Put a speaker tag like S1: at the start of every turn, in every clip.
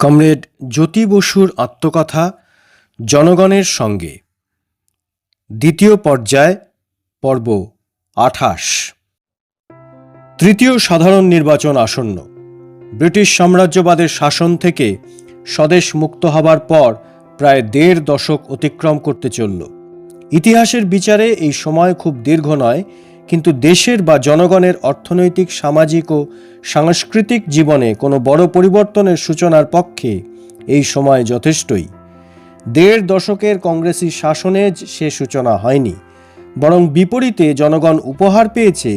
S1: Comrade জ্যোতি বসুর আত্মকথা জনগণের সঙ্গে। দ্বিতীয় পর্যায়, পর্ব আঠাশ। তৃতীয় সাধারণ নির্বাচন আসন্ন। ব্রিটিশ সাম্রাজ্যবাদের শাসন থেকে স্বদেশ মুক্ত হবার পর প্রায় দেড় দশক অতিক্রম করতে চলল। ইতিহাসের বিচারে এই সময় খুব দীর্ঘ নয় কিন্তু দেশের বা জনগণের অর্থনৈতিক, সামাজিক ও সাংস্কৃতিক জীবনে কোনো বড় পরিবর্তনের সূচনার পক্ষে এই সময় যথেষ্টই। দেড় দশকের কংগ্রেসি শাসনে সে সূচনা হয়নি, বরং বিপরীতে জনগণ উপহার পেয়েছে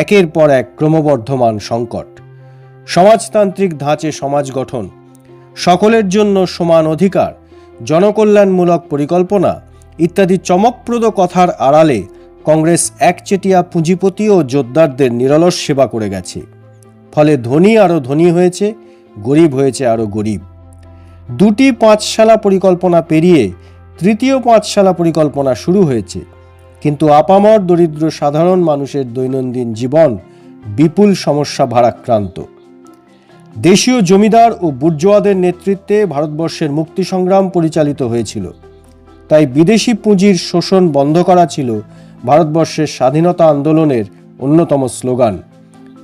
S1: একের পর এক ক্রমবর্ধমান সংকট। সমাজতান্ত্রিক ধাঁচে সমাজ গঠন, সকলের জন্য সমান অধিকার, জনকল্যাণমূলক পরিকল্পনা ইত্যাদি চমকপ্রদ কথার আড়ালে কংগ্রেস একচেটিয়া পুঁজিপতি ও যোদ্ধারদের নিরলস সেবা করে গেছে। ফলে ধনী আরও ধনী হয়েছে, গরিব হয়েছে আরও গরিব। দুটি পাঁচশালা পরিকল্পনা পেরিয়ে তৃতীয় পাঁচশালা পরিকল্পনা শুরু হয়েছে। কিন্তু আপামর দরিদ্র সাধারণ মানুষের দৈনন্দিন জীবন বিপুল সমস্যা ভারাক্রান্ত। দেশীয় জমিদার ও বুর্জোয়াদের নেতৃত্বে ভারতবর্ষের মুক্তি সংগ্রাম পরিচালিত হয়েছিল। তাই বিদেশি পুঁজির শোষণ বন্ধ করা ছিল ভারতবর্ষের স্বাধীনতা আন্দোলনের অন্যতম স্লোগান।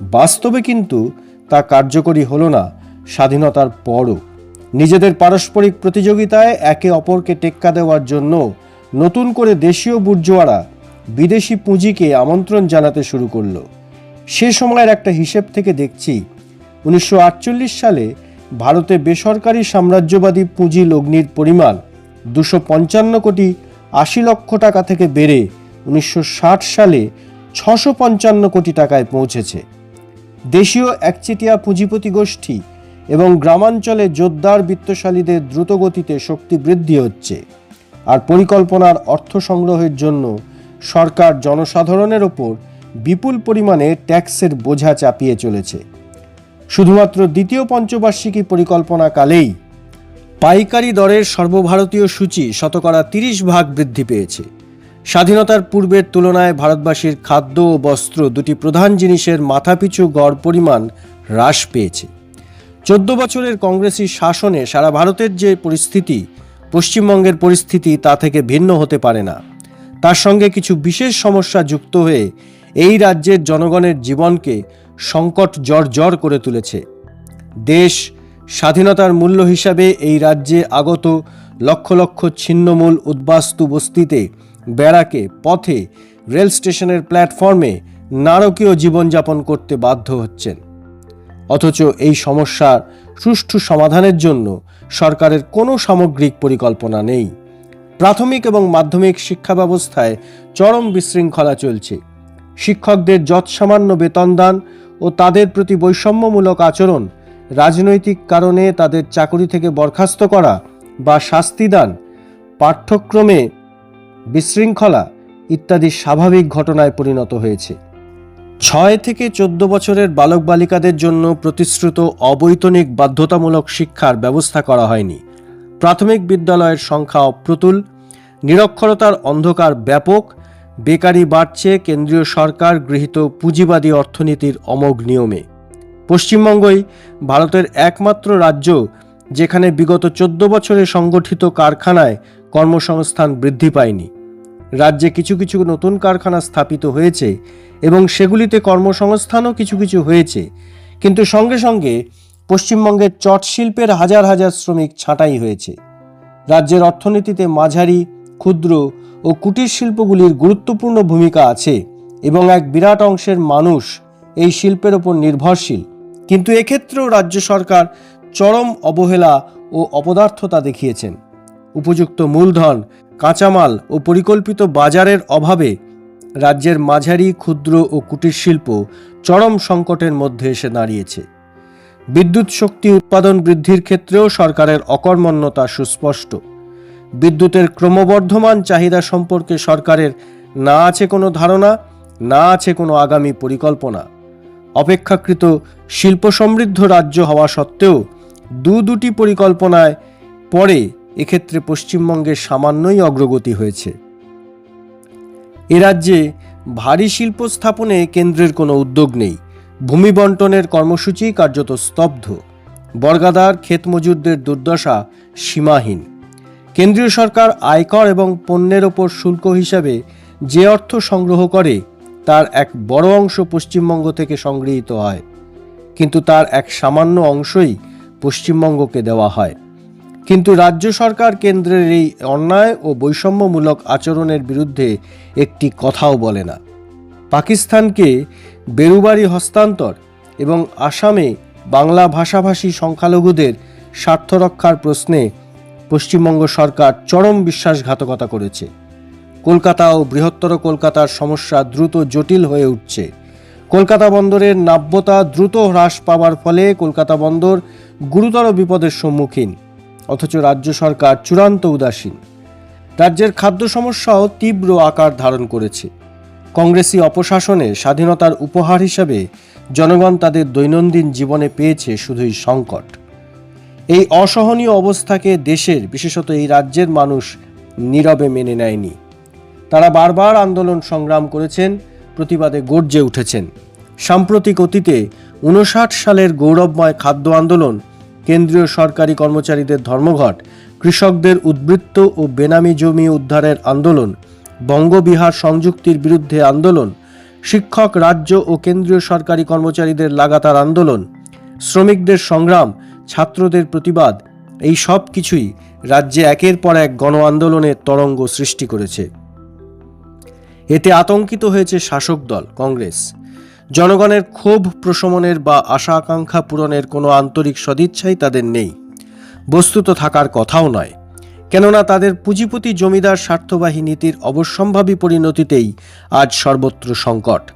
S1: বাস্তবে কিন্তু তা কার্যকরী হল না, স্বাধীনতার পরও। নিজেদের পারস্পরিক প্রতিযোগিতায় একে অপরকে টেক্কা দেওয়ার জন্য নতুন করে দেশীয় বুর্জোয়ারা বিদেশি পুঁজিকে আমন্ত্রণ জানাতে শুরু করল। সে সময়ের একটা হিসেব থেকে দেখছি, উনিশশো আটচল্লিশ সালে ভারতে বেসরকারি সাম্রাজ্যবাদী পুঁজি লগ্নির পরিমাণ দুশো পঞ্চান্ন কোটি আশি লক্ষ টাকা থেকে বেড়ে উনিশশো ষাট সালে ছশো পঞ্চান্ন কোটি টাকায় পৌঁছেছে। দেশীয় একচেটিয়া পুঁজিপতি গোষ্ঠী এবং গ্রামাঞ্চলে জোরদার বিত্তশালীদের দ্রুতগতিতে শক্তি বৃদ্ধি হচ্ছে। আর পরিকল্পনার অর্থ সংগ্রহের জন্য সরকার জনসাধারণের ওপর বিপুল পরিমাণে ট্যাক্সের বোঝা চাপিয়ে চলেছে। শুধুমাত্র দ্বিতীয় পঞ্চবার্ষিকী পরিকল্পনাকালেই পাইকারি দরের সর্বভারতীয় সূচি শতকরা তিরিশ ভাগ বৃদ্ধি পেয়েছে। স্বাধীনতার পূর্বের তুলনায় ভারতবাসীর খাদ্য ও বস্ত্র দুটি প্রধান জিনিসের মাথাপিছু গড় পরিমাণ হ্রাস পেয়েছে। চোদ্দ বছরের কংগ্রেসি শাসনে সারা ভারতের যে পরিস্থিতি, পশ্চিমবঙ্গের পরিস্থিতি তা থেকে ভিন্ন হতে পারে না। তার সঙ্গে কিছু বিশেষ সমস্যা যুক্ত হয়ে এই রাজ্যের জনগণের জীবনকে সংকট জর্জর করে তুলেছে। দেশ স্বাধীনতার মূল্য হিসাবে এই রাজ্যে আগত লক্ষ লক্ষ ছিন্নমূল উদ্বাস্তু বস্তিতে ব্যারাকে পথে রেল স্টেশনের প্ল্যাটফর্মে নারকীয় জীবনযাপন করতে বাধ্য হচ্ছেন। অথচ এই সমস্যার সুষ্ঠু সমাধানের জন্য সরকারের কোনো সামগ্রিক পরিকল্পনা নেই। প্রাথমিক এবং মাধ্যমিক শিক্ষা ব্যবস্থায় চরম বিশৃঙ্খলা চলছে। শিক্ষকদের যৎসামান্য বেতন দান ও তাদের প্রতি বৈষম্যমূলক আচরণ রাজনৈতিক কারণে তাদের চাকরি থেকে বরখাস্ত করা বা শাস্তি দান পাঠ্যক্রমে বিশৃঙ্খলা ইত্যাদি স্বাভাবিক ঘটনায় পরিণত হয়েছে। ছয় থেকে চোদ্দ বছরের বালক বালিকাদের জন্য প্রতিশ্রুত অবৈতনিক বাধ্যতামূলক শিক্ষার ব্যবস্থা করা হয়নি। প্রাথমিক বিদ্যালয়ের সংখ্যা অপ্রতুল, নিরক্ষরতার অন্ধকার ব্যাপক, বেকারি বাড়ছে, কেন্দ্রীয় সরকার গৃহীত পুঁজিবাদী অর্থনীতির অমোঘ নিয়মে। পশ্চিমবঙ্গই ভারতের একমাত্র রাজ্য যেখানে বিগত চোদ্দ বছরে সংগঠিত কারখানায় কর্মসংস্থান বৃদ্ধি পায়নি। রাজ্যে কিছু কিছু নতুন কারখানা স্থাপিত হয়েছে এবং সেগুলিতে কর্মসংস্থানও কিছু কিছু হয়েছে। কিন্তু সঙ্গে সঙ্গে পশ্চিমবঙ্গের চট শিল্পের হাজার হাজার শ্রমিক ছাঁটাই হয়েছে। রাজ্যের অর্থনীতিতে মাঝারি, ক্ষুদ্র ও কুটির শিল্পগুলির গুরুত্বপূর্ণ ভূমিকা আছে এবং এক বিরাট অংশের মানুষ এই শিল্পের ওপর নির্ভরশীল। কিন্তু এক্ষেত্রেও রাজ্য সরকার চরম অবহেলা ও অপদার্থতা দেখিয়েছেন। উপযুক্ত মূলধন, কাঁচামাল ও পরিকল্পিত বাজারের অভাবে রাজ্যের মাঝারি ক্ষুদ্র ও কুটির শিল্প চরম সংকটের মধ্যে এসে দাঁড়িয়েছে। বিদ্যুৎ শক্তি উৎপাদন বৃদ্ধির ক্ষেত্রেও সরকারের অকর্মণ্যতা সুস্পষ্ট। বিদ্যুতের ক্রমবর্ধমান চাহিদা সম্পর্কে সরকারের না আছে কোনো ধারণা, না আছে কোনো আগামী পরিকল্পনা। অপেক্ষাকৃত শিল্প সমৃদ্ধ রাজ্য হওয়া সত্ত্বেও দু দুটি পরিকল্পনায় পরে এক্ষেত্রে পশ্চিমবঙ্গের সামান্যই অগ্রগতি হয়েছে। এ রাজ্যে ভারী শিল্প স্থাপনে কেন্দ্রের কোনো উদ্যোগ নেই। ভূমি বন্টনের কর্মসূচি কার্যত স্তব্ধ। বর্গাদার ক্ষেত মজুরদের দুর্দশা সীমাহীন। কেন্দ্রীয় সরকার আয়কর এবং পণ্যের ওপর শুল্ক হিসাবে যে অর্থ সংগ্রহ করে, তার এক বড় অংশ পশ্চিমবঙ্গ থেকে সংগৃহীত হয়। কিন্তু তার এক সামান্য অংশই পশ্চিমবঙ্গকে দেওয়া হয়। কিন্তু রাজ্য সরকার কেন্দ্রের এই অন্যায় ও বৈষম্যমূলক আচরণের বিরুদ্ধে একটি কথাও বলে না। পাকিস্তানকে বেরুবারি হস্তান্তর এবং আসামে বাংলা ভাষাভাষী সংখ্যালঘুদের স্বার্থ রক্ষার প্রশ্নে পশ্চিমবঙ্গ সরকার চরম বিশ্বাসঘাতকতা করেছে। কলকাতা ও বৃহত্তর কলকাতার সমস্যা দ্রুত জটিল হয়ে উঠছে। কলকাতা বন্দরের নাব্যতা দ্রুত হ্রাস পাওয়ার ফলে কলকাতা বন্দর গুরুতর বিপদের সম্মুখীন। অথচ রাজ্য সরকার চূড়ান্ত উদাসীন। রাজ্যের খাদ্য সমস্যাও তীব্র আকার ধারণ করেছে। কংগ্রেসি অপশাসনে স্বাধীনতার উপহার হিসাবে জনগণ তাদের দৈনন্দিন জীবনে পেয়েছে শুধুই সংকট। এই অসহনীয় অবস্থাকে দেশের, বিশেষত এই রাজ্যের মানুষ নীরবে মেনে নেয়নি। তারা বারবার আন্দোলন সংগ্রাম করেছেন, প্রতিবাদে গর্জে উঠেছেন। সাম্প্রতিক অতীতে উনষাট সালের গৌরবময় খাদ্য আন্দোলন কেন্দ্রীয় সরকারি কর্মচারীদের ধর্মঘট, কৃষকদের উদ্বৃত্ত ও বেনামি জমি উদ্ধারের আন্দোলন, বঙ্গবিহার সংযুক্তির বিরুদ্ধে আন্দোলন, শিক্ষক, রাজ্য ও কেন্দ্রীয় সরকারি কর্মচারীদের লাগাতার আন্দোলন, শ্রমিকদের সংগ্রাম, ছাত্রদের প্রতিবাদ, এই সব কিছুই রাজ্যে একের পর এক গণ আন্দোলনের তরঙ্গ সৃষ্টি করেছে। এতে আতঙ্কিত হয়েছে শাসক দল, কংগ্রেস। জনগণের ক্ষোভ প্রশমনের বা আশা আকাঙ্ক্ষা পূরণের কোনো আন্তরিক সদিচ্ছাই তাদের নেই। বস্তুত থাকার কথাও নয়। কেননা তাদের পুঁজিপতি জমিদার স্বার্থবাহী নীতির অবশ্যম্ভাবী পরিণতিতেই আজ সর্বত্র সংকট।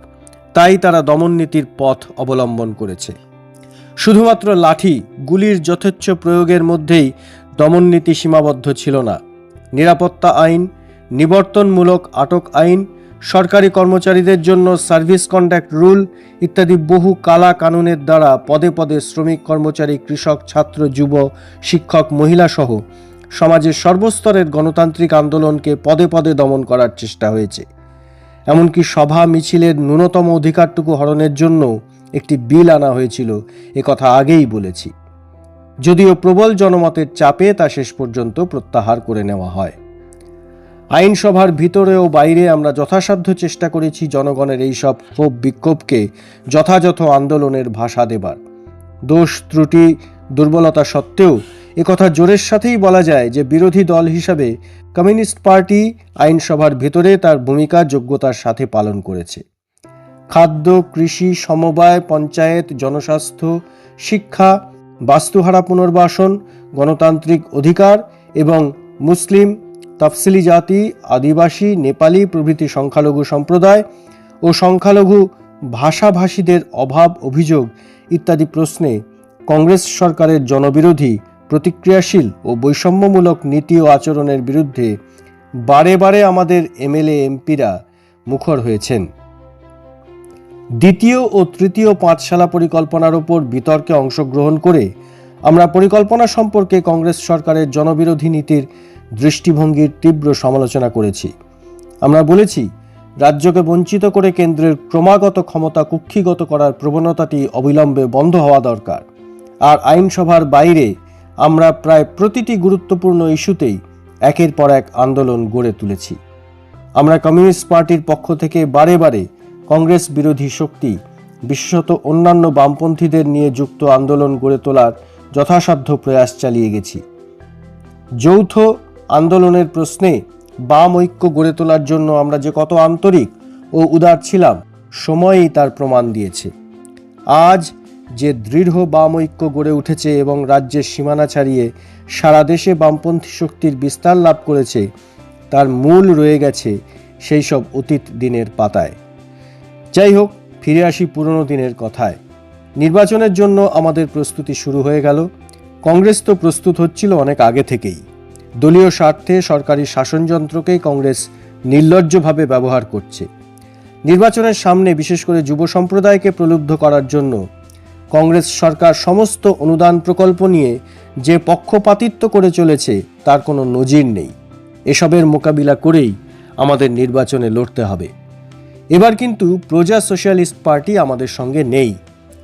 S1: তাই তারা দমন নীতির পথ অবলম্বন করেছে। শুধুমাত্র লাঠি, গুলির যথেচ্ছ প্রয়োগের মধ্যেই দমননীতি সীমাবদ্ধ ছিল না। নিরাপত্তা আইন, নিবর্তনমূলক আটক আইন সরকারি কর্মচারীদের জন্য সার্ভিস কন্ডাক্ট রুল ইত্যাদি বহু কালা কানুনের দ্বারা পদে পদে শ্রমিক কর্মচারী, কৃষক, ছাত্র, যুব, শিক্ষক, মহিলা সহ সমাজের সর্বস্তরের গণতান্ত্রিক আন্দোলনকে পদে পদে দমন করার চেষ্টা হয়েছে। এমনকি সভা মিছিলের ন্যূনতম অধিকারটুকু হরণের জন্য একটি বিল আনা হয়েছিল, এ কথা আগেই বলেছি। যদিও প্রবল জনমতের চাপে তা শেষ পর্যন্ত প্রত্যাহার করে নেওয়া হয়। আইনসভার ভিতরে ও বাইরে আমরা যথাসাধ্য চেষ্টা করেছি জনগণের এই সব ক্ষোভ বিক্ষোভকে যথাযথ আন্দোলনের ভাষা দেবার। দোষ, ত্রুটি, দুর্বলতা সত্ত্বেও একথা জোরের সাথেই বলা যায় যে বিরোধী দল হিসাবে কমিউনিস্ট পার্টি আইনসভার ভিতরে তার ভূমিকা যোগ্যতার সাথে পালন করেছে। খাদ্য, কৃষি, সমবায়, পঞ্চায়েত, জনস্বাস্থ্য, শিক্ষা, বাস্তুহারা পুনর্বাসন, গণতান্ত্রিক অধিকার এবং মুসলিম তফসিলি জাতি, আদিবাসী, নেপালি প্রভৃতি সংখ্যালঘু সম্প্রদায় ও সংখ্যালঘু ভাষাভাষীদের অভাব, অভিযোগ ইত্যাদি প্রশ্নে কংগ্রেস সরকারের জনবিরোধী, প্রতিক্রিয়াশীল ও বৈষম্যমূলক নীতি ও আচরণের বিরুদ্ধে বারে বারে আমাদের এমএলএ, এমপিরা মুখর হয়েছেন। দ্বিতীয় ও তৃতীয় পাঁচশালা পরিকল্পনার ওপর বিতর্কে অংশগ্রহণ করে আমরা পরিকল্পনা সম্পর্কে কংগ্রেস সরকারের জনবিরোধী নীতির দৃষ্টিভঙ্গির তীব্র সমালোচনা করেছি। আমরা বলেছি, রাজ্যকে বঞ্চিত করে কেন্দ্রের ক্রমাগত ক্ষমতা কুক্ষিগত করার প্রবণতাটি অবিলম্বে বন্ধ হওয়া দরকার। আর আইনসভার বাইরে আমরা প্রায় প্রতিটি গুরুত্বপূর্ণ ইস্যুতেই একের পর এক আন্দোলন গড়ে তুলেছি। আমরা কমিউনিস্ট পার্টির পক্ষ থেকে বারে বারে কংগ্রেস বিরোধী শক্তি, বিশেষত অন্যান্য বামপন্থীদের নিয়ে যুক্ত আন্দোলন গড়ে তোলার যথাসাধ্য প্রয়াস চালিয়ে গেছি। যৌথ আন্দোলনের প্রশ্নে বাম ঐক্য গড়ে তোলার জন্য আমরা যে কত আন্তরিক ও উদার ছিলাম, সময়ই তার প্রমাণ দিয়েছে। আজ যে দৃঢ় বাম ঐক্য গড়ে উঠেছে এবং রাজ্যের সীমানা ছাড়িয়ে সারা দেশে বামপন্থী শক্তির বিস্তার লাভ করেছে, তার মূল রয়ে গেছে সেই সব অতীত দিনের পাতায়। যাই হোক, ফিরে আসি পুরনো দিনের কথায়। নির্বাচনের জন্য আমাদের প্রস্তুতি শুরু হয়ে গেল। কংগ্রেস তো প্রস্তুত হচ্ছিল অনেক আগে থেকেই। দলীয় স্বার্থে সরকারি শাসনযন্ত্রকেই কংগ্রেস নির্লজ্জভাবে ব্যবহার করছে। নির্বাচনের সামনে বিশেষ করে যুব সম্প্রদায়কে প্রলুব্ধ করার জন্য কংগ্রেস সরকার সমস্ত অনুদান প্রকল্প নিয়ে যে পক্ষপাতিত্ব করে চলেছে, তার কোনো নজির নেই। এসবের মোকাবিলা করেই আমাদের নির্বাচনে লড়তে হবে। এবার কিন্তু প্রজা সোশ্যালিস্ট পার্টি আমাদের সঙ্গে নেই।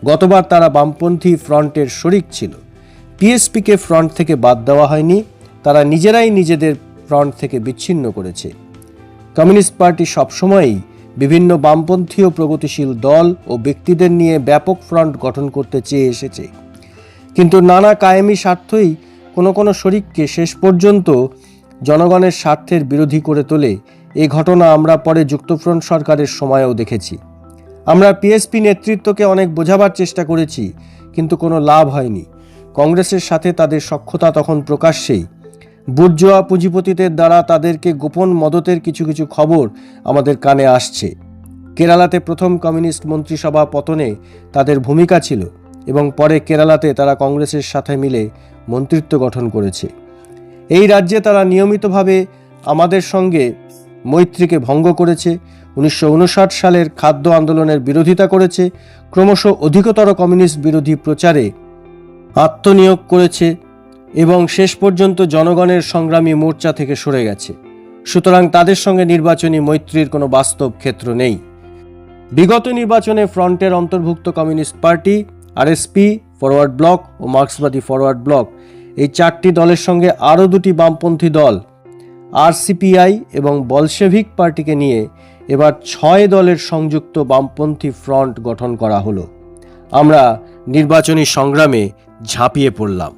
S1: গতবার তারা বামপন্থী ফ্রন্টের শরিক ছিল। পিএসপিকে ফ্রন্ট থেকে বাদ দেওয়া হয়নি। তারা নিজেরাই নিজেদের ফ্রন্ট থেকে বিচ্ছিন্ন করেছে। কমিউনিস্ট পার্টি সবসময়ই বিভিন্ন বামপন্থী ও প্রগতিশীল দল ও ব্যক্তিদের নিয়ে ব্যাপক ফ্রন্ট গঠন করতে চেয়ে এসেছে। কিন্তু নানা কায়েমি স্বার্থই কোনো কোনো শরিককে শেষ পর্যন্ত জনগণের স্বার্থের বিরোধী করে তোলে এই ঘটনা আমরা পরে যুক্তফ্রন্ট সরকারের সময়েও দেখেছি। আমরা পিএসপি নেতৃত্বকে অনেক বোঝাবার চেষ্টা করেছি, কিন্তু কোনো লাভ হয়নি। কংগ্রেসের সাথে তাদের সক্ষতা তখন প্রকাশ্যেই বুর্জোয়া পুঁজিপতিদের দ্বারা তাদেরকে গোপন মদতের কিছু কিছু খবর আমাদের কানে আসছে। কেরালাতে প্রথম কমিউনিস্ট মন্ত্রিসভা পতনে তাদের ভূমিকা ছিল এবং পরে কেরালাতে তারা কংগ্রেসের সাথে মিলে মন্ত্রিত্ব গঠন করেছে। এই রাজ্যে তারা নিয়মিতভাবে আমাদের সঙ্গে মৈত্রীকে ভঙ্গ করেছে, উনিশশো উনষাট সালের খাদ্য আন্দোলনের বিরোধিতা করেছে, ক্রমশ অধিকতর কমিউনিস্ট বিরোধী প্রচারে আত্মনিয়োগ করেছে এবং শেষ পর্যন্ত জনগণের সংগ্রামী মোর্চা থেকে সরে গেছে। সুতরাং তাদের সঙ্গে নির্বাচনী মৈত্রীর কোনো বাস্তব ক্ষেত্র নেই। বিগত নির্বাচনে ফ্রন্টের অন্তর্ভুক্ত communist party, RSP, forward bloc ও মার্ক্সবাদী ফরওয়ার্ড ব্লক এই চারটি দলের সঙ্গে আরও দুটি বামপন্থী দল, আরসিপিআই এবং বলশেভিক পার্টিকে নিয়ে এবার ছয় দলের সংযুক্ত বামপন্থী ফ্রন্ট গঠন করা হলো। আমরা নির্বাচনী সংগ্রামে ঝাঁপিয়ে পড়লাম।